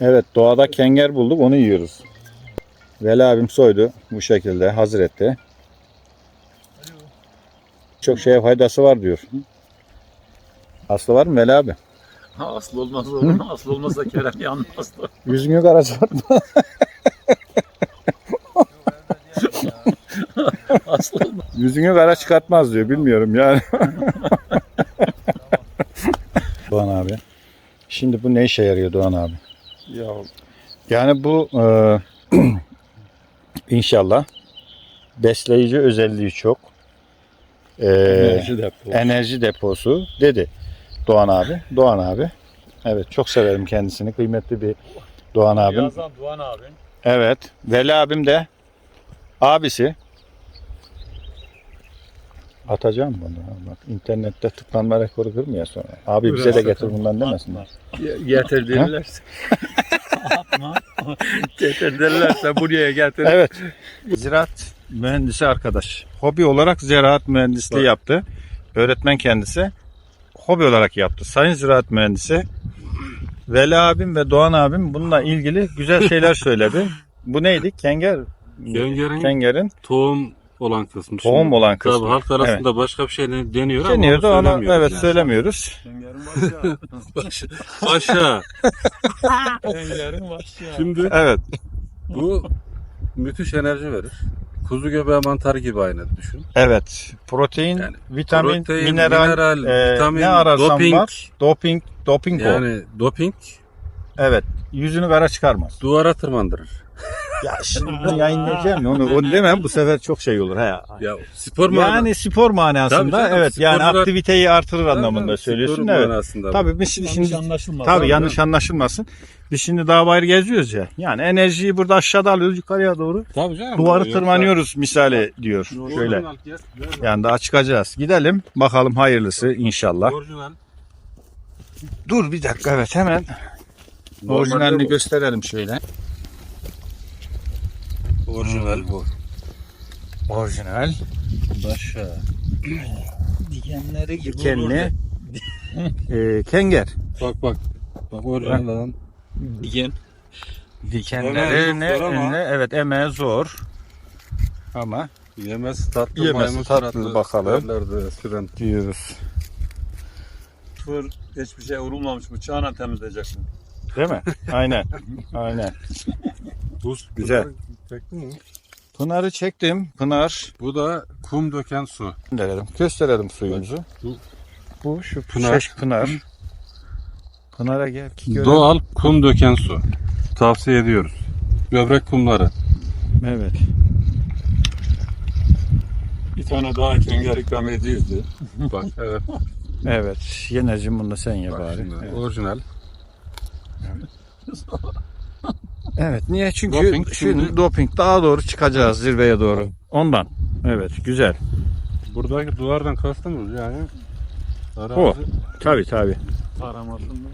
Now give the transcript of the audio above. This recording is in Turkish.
Evet doğada kenger bulduk onu yiyoruz. Veli abim soydu bu şekilde hazır etti. Çok şeye faydası var diyor. Aslı var mı Veli abi? Ha, asıl olmaz olur? Asıl olmazsa Kerem yanmazdı. Yüzünü kara çıkartma. Asıl olmaz. Yüzünü kara çıkartmaz diyor bilmiyorum yani. Doğan abi. Şimdi bu ne işe yarıyor Doğan abi? Ya Yani bu e, inşallah besleyici özelliği çok. E, enerji depo. enerji deposu dedi Doğan abi. Doğan abi. Evet çok severim kendisini. Kıymetli bir Doğan abim. Birazdan Doğan abin. Evet. Veli abim de abisi. Atacağım bunu. Bak internette tıklanma rekoru kırmıyor sonra. Abi bize de getir bundan demesinler. Getir derlerse. Atma. getir derlerse buraya getir. Evet. Ziraat mühendisi arkadaş. Hobi olarak ziraat mühendisliği Bak. yaptı. Öğretmen kendisi. Hobi olarak yaptı. Sayın ziraat mühendisi. Veli abim ve Doğan abim bununla ilgili güzel şeyler söyledi. Bu neydi? Kenger. Kengerin Kengerin tohum olan kısmı. tohum Şimdi olan kısmı. Tabii halk arasında başka bir şey deniyor ama Deniyordu onu onu söylemiyoruz evet yani. söylemiyoruz. Başa. Başa. Şimdi Evet. bu müthiş enerji verir. Kuzu göbeği mantarı gibi aynı düşün. Evet. Protein, Yani vitamin, Protein, mineral, mineral, e, vitamin, ne ararsan doping. var. Doping, doping o. Yani doping Evet. Yüzünü kara çıkarmaz. duvara tırmandırır. Ya şimdi bunu yayınlayacağım ya onu, onu demem bu sefer çok şey olur. He. Ya spor mu? Yani spor manasında Tabii canım, evet yani sporcular- aktiviteyi artırır anlamında söylüyorsun. Evet. Manasında. Tabii biz şimdi, Yanlış şimdi anlaşılmaz. tabii yanlış anlaşılmasın. Biz şimdi dağ bayır geziyoruz ya. Yani enerjiyi burada aşağıda alıyoruz yukarıya doğru. Tabii canım. Duvarı tırmanıyoruz misali diyor. Şöyle. Yani daha çıkacağız. Gidelim bakalım hayırlısı inşallah. Orijinal. Dur bir dakika evet hemen orijinalini bu. gösterelim şöyle. Orijinal bu. Orijinal. Başa. Dikenleri gibi Dikenli. e, kenger. Bak bak. Bak orijinal lan. Diken. Dikenleri ne, ama. Evet emeği zor. Ama Yemesi tatlı, Yemesi maymun tatlı, suratlı bakalım. derlerdi eskiden. diyoruz. Tır hiçbir şey vurulmamış bıçağına temizleyeceksin. Değil mi? Aynen. Aynen. Buz Güzel. Çektin mi? Pınar'ı çektim. Pınar. Bu da kum döken su. Gösterelim. Gösterelim suyumuzu. Bu- Bu şu Pınar. Pınar. Pınar. Pınar'a gel ki görelim. Doğal kum döken su. Tavsiye ediyoruz. Böbrek kumları. Evet. Bir tane daha kenger ikram ediyordu. Bak evet. Evet. Yeneciğim bunu da sen ye Bak bari. şimdi, Evet. Orijinal. Evet. Niye? Çünkü Doping şimdi şimdi- doping daha doğru çıkacağız zirveye doğru. Ondan. Evet. Güzel. Buradaki duvardan kastımız yani. O. Arazi Tabii tabii. Aramasında.